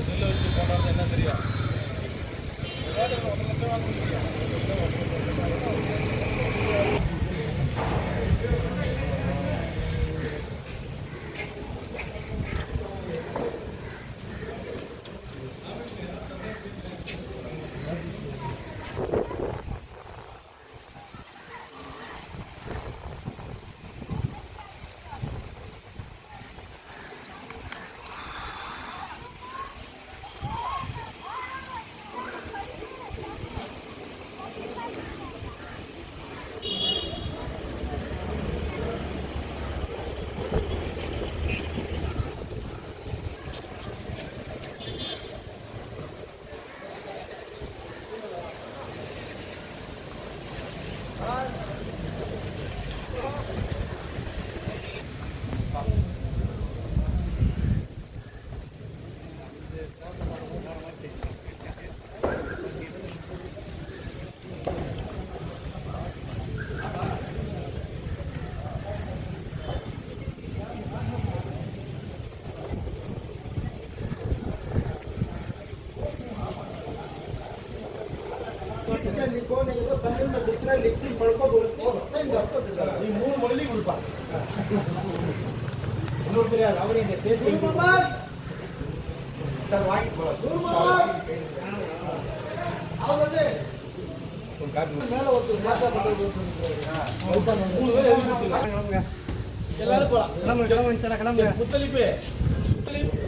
Cell வச்சு போனாலும் என்ன தெரியும்? ஏதாவது ஒன்று மட்டும் வாங்க முடியும் நீ மூணு மொழி கொடுப்பா இன்னொரு தெரியாது அவரு இந்த சேர்த்து சார் வாங்கிட்டு போகலாம் மூணு பேர் எழுதி கொடுத்துருங்க எல்லாரும் போலாம் கிளம்புங்க சார் கிளம்புங்க புத்தளிப்பு புத்தளிப்பு